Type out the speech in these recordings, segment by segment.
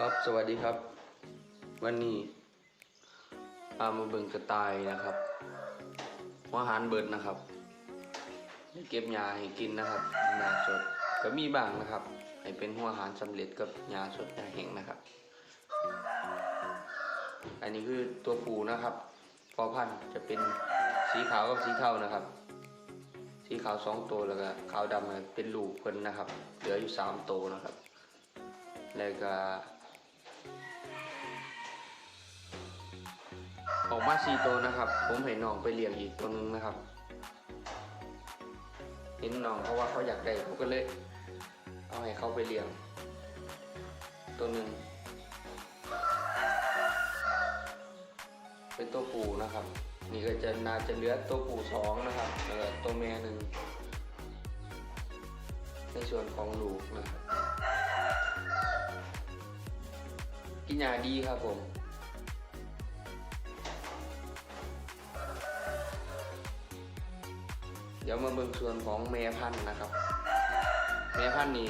ครับสวัสดีครับ วันนี้พามาเบิ่งกระต่ายนะครับหัวอาหารเบิดนะครับเก็บยาให้กินนะครับยาสดก็มีบ้างนะครับ ให้เป็นหัวอาหารสำเร็จกับยาสดยาแห้งนะครับ อันนี้คือตัวปูนะครับพอพันจะเป็นสีขาวกับสีเทานะครับ สีขาวสองตัวแล้วก็ขาวดำเป็นลูกเพิ่นนะครับ เหลืออยู่สามตัวนะครับแล้วก็ ออกมาสี่ตัวนะครับ ผมเห็นน้องไปเลี้ยงอีกตัวหนึงนะครับ เห็นน้องเพราะว่าเขาอยากได้ผมก็เลย เอาให้เขาไปเลี้ยง ตัวหนึ่งเป็นตัวปูนะครับ นี่ก็จะน่าจะเหลือตัวปูสองนะครับแล้วก็ตัวแม่หนึ่งในส่วนของลูกนะครับกินยาดีครับผม เดี๋ยวมาเบิ่งส่วนของแม่พันธุ์นะครับ แม่พันธุ์นี่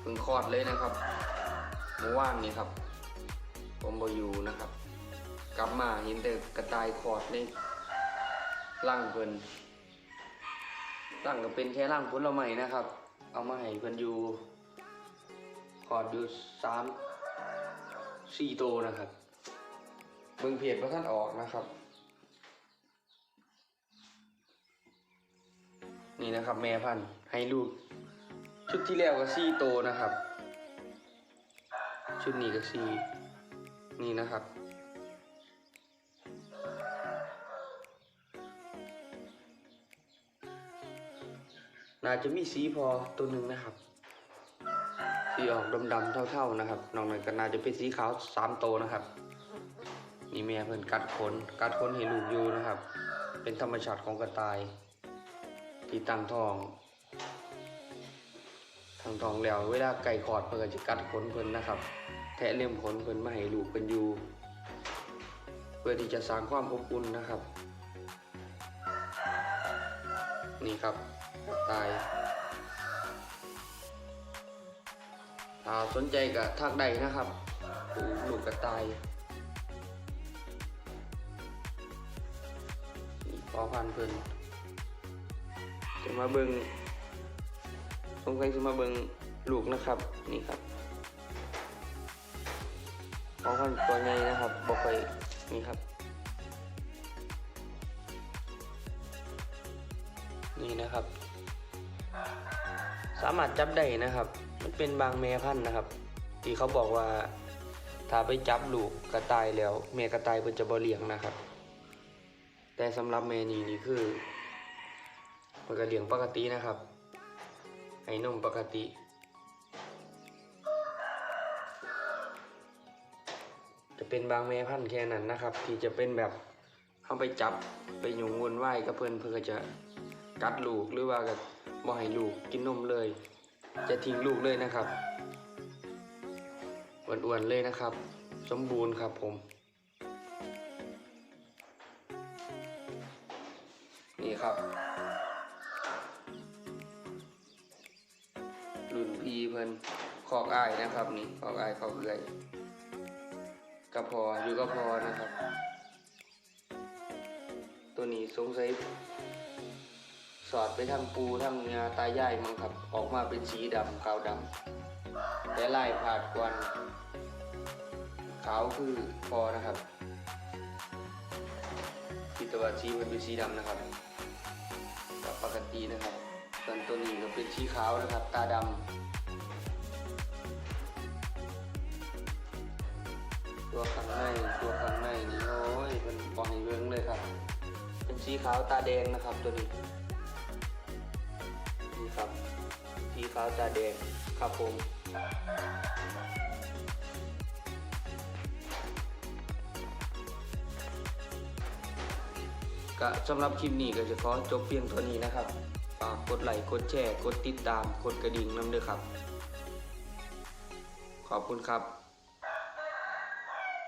เพิ่งคลอดเลยนะครับเมื่อวานนี้ครับ ผมบอยู่นะครับ กลับมาเห็นแต่กระต่ายคลอดในร่างเพิ่นร่างก็เป็นแค่ร่างผลไม้นะครับ เอามาให้เพิ่นอยู่คลอดอยู่สามสี่โตนะครับเบิ่งเพจพระท่านออกนะครับ นี่นะครับ แม่พันธุ์ให้ลูก ชุดที่แล้วก็ซี่โตนะครับ ชุดนี้ก็ซี่นี่นะครับ น่าจะมีสีพอตัวหนึ่งนะครับสีออกดำๆเท่าๆนะครับนอกนั้นก็น่าจะเป็นสีขาวสามโตนะครับ นี่แม่เพิ่นกัดขนกัดขนให้ลูกอยู่นะครับ เป็นธรรมชาติของกระต่าย ที่ตั้งทองตั้งทองแล้วเวลาไก่ขอดเพิ่นก็จะกัดขนเพิ่นนะครับ แทะเลี่ยมขนเพิ่นมาให้ลูกเพิ่นอยู่เพื่อที่จะสร้างความอบอุ่นนะครับ นี่ครับตายถ้าสนใจก็ทักได้นะครับลูกกระต่ายพอพันเพิ่น จะมาเบิงสงสัยจะมาเบิงลูกนะครับ นี่ครับของพันตัวใหญ่นะครับบอกไปนี่ครับ นี่นะครับ สามารถจับได้นะครับ มันเป็นบางแม่พันธุ์นะครับ ที่เขาบอกว่าถ้าไปจับลูกกระต่ายแล้ว แม่กระต่ายเพิ่นจะบ่เลี้ยงนะครับ แต่สำหรับแม่นี่นี่คือ มันก็เหลี้ยงปกตินะครับให้นมปกติจะเป็นบางแม่พันธุ์แค่นั้นนะครับ ที่จะเป็นแบบเข้าไปจับไปหยุงวนไหวกับเพื่อนเพื่อจะกัดลูกหรือว่าก็บ่ให้ลูกกินนมเลย จะทิ้งลูกเลยนะครับอ้วนๆเลยนะครับ สมบูรณ์ครับผม นี่ครับ พีเพิ่นคอกอายนะครับนี่คอกอายคอกเอื่อยกระพออยู่กระพอนะครับ ตัวนี้สงสัยสอดไปทางปูทางงาตายายมั้งครับ ออกมาเป็นสีดำขาวดำแต่ลายผาดกวนขาวคือพอนะครับทิตวาชีมันเป็นสีดำนะครับก็ปกตินะครับส่วนตัวนี้ก็เป็นสีขาวนะครับ ตาดำ ตัวข้างในตัวข้างในนี่โอ้ยมันบองให้เรื่องเลยครับ เป็นสีขาวตาแดงนะครับตัวนี้นี่ครับสีขาวตาแดงครับผมก็สำหรับคลิปนี้ก็จะขอจบเพียงเท่านี้นะครับฝากกดไลค์กดแชร์ กดติดตาม กดกระดิ่งน้ำด้วยครับ ขอบคุณครับ